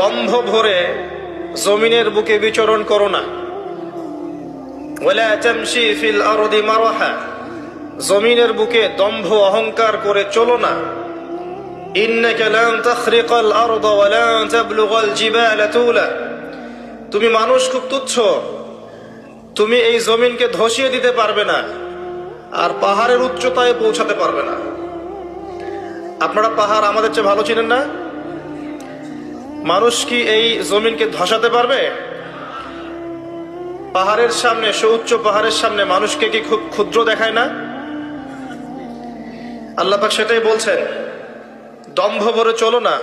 দম্ভ ভরে জমিনের বুকে বিচরণ করো না। জমিনের বুকে দম্ভ অহংকার করে চলো না। তুমি মানুষ খুব তুচ্ছ। তুমি এই জমিনকে ধসিয়ে দিতে পারবে না আর পাহাড়ের উচ্চতায় পৌঁছাতে পারবে না। আপনারা পাহাড় আমাদের চেয়ে ভালো চিনেন না? মানুষ কি এই জমিনকে ধসাতে পারবে? পাহাড়ের সামনে, সুউচ্চ পাহাড়ের সামনে মানুষকে কি খুব ক্ষুদ্র দেখায় না? আল্লাপাক সেটাই বলছেন, দম্ভ ভরে চলো না।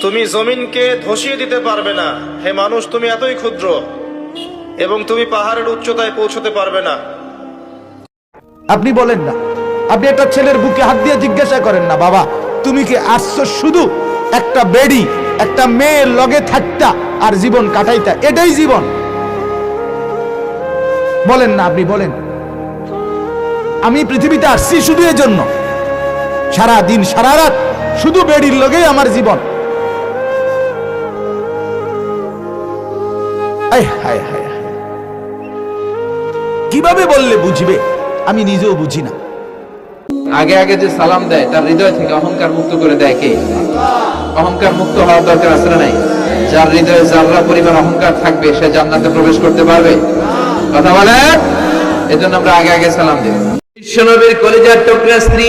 তুমি জমিনকে ধসিয়ে দিতে পারবে না। হে মানুষ, তুমি এতই ক্ষুদ্র এবং তুমি পাহাড়ের উচ্চতায় পৌঁছতে পারবে না। আপনি বলেন না, আপনি একটা ছেলের বুকে হাত দিয়ে জিজ্ঞাসা করেন না, বাবা। তুমি কি আসছো শুধু? একটা বেড়ি, একটা মেয়ের লগে থাকতা আর জীবন কাটাইতা, এটাই জীবন। বলেন না আপনি, বলেন। আমি পৃথিবীতে আসছি শুধু এর জন্য সারা দিন সারা রাত শুধু বেড়ির লগেই আমার জীবন। কীভাবে বললে বুঝবে? আমি নিজেও বুঝি না। আগে আগে যে সালাম দেয়, তার হৃদয় থেকে অহংকার মুক্ত করে দেয় কে? অহংকার মুক্ত হওয়ার দরকার না নাই? যার হৃদয়ে যাররা পরিমাণ অহংকার থাকবে, সে জান্নাতে প্রবেশ করতে পারবে। কথা বলে এজন্য আমরা আগে আগে সালাম দিই। বিশ্বনবীর কলিজার টুকরা স্ত্রী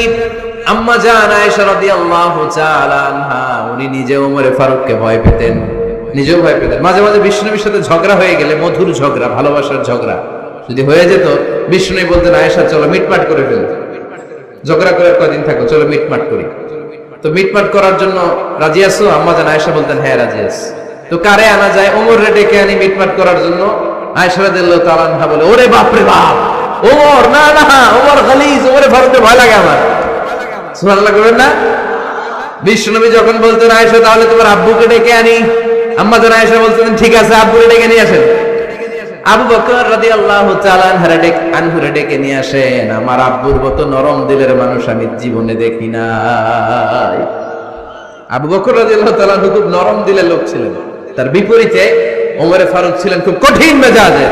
আম্মা জান আয়েশা রাদিয়াল্লাহু তাআলা আনহা, উনি নিজে ওমরে ফারুককে ভয় পেতেন। নিজেও ভয় পেতেন। মাঝে মাঝে বিষ্ণুনবীর সাথে ঝগড়া হয়ে গেলে, মধুর ঝগড়া, ভালোবাসার ঝগড়া যদি হয়ে যেত বিষ্ণুনবী বলতেন, আয়েশা, চলো, মিটমাট করে ফেলতো। ঝগড়া করে আর কয়দিন থাকো? চলো মিটমাট করি। তো মিটমাট করার জন্য রাজি আছো? আম্মা জান আয়েশা বলতেন হ্যাঁ রাজি আছি। তো কারে আনা যায়? ওমর রে ডেকে আনি মিটমাট করার জন্য। আয়েশা রাদিয়াল্লাহু তাআলা বলে, ওরে বাপ রে বাপ, ওমর, না না, ওমর গালিজ ওমরে ফারুকে ভয় লাগে আমার। সুবহানাল্লাহ করবেন না? বিশ্বনবী যখন বলতেন, আয়েশা, তাহলে তোমার আব্বুকে ডেকে আনি। আম্মা জান আয়েশা বলতেন, ঠিক আছে আব্বুকে ডেকে নিয়ে আসেন। আবু বকর রাদি আল্লাহ আনহারে ডেকে নিয়ে আসেন, আমার আব্বুর মতো নরম দিলের মানুষ আমি জীবনে দেখি নাই। আবু বকর রাজি আল্লাহ খুব নরম দিলের লোক ছিলেন। তার বিপরীতে ওমরে ফারুক ছিলেন খুব কঠিন মেজাজের।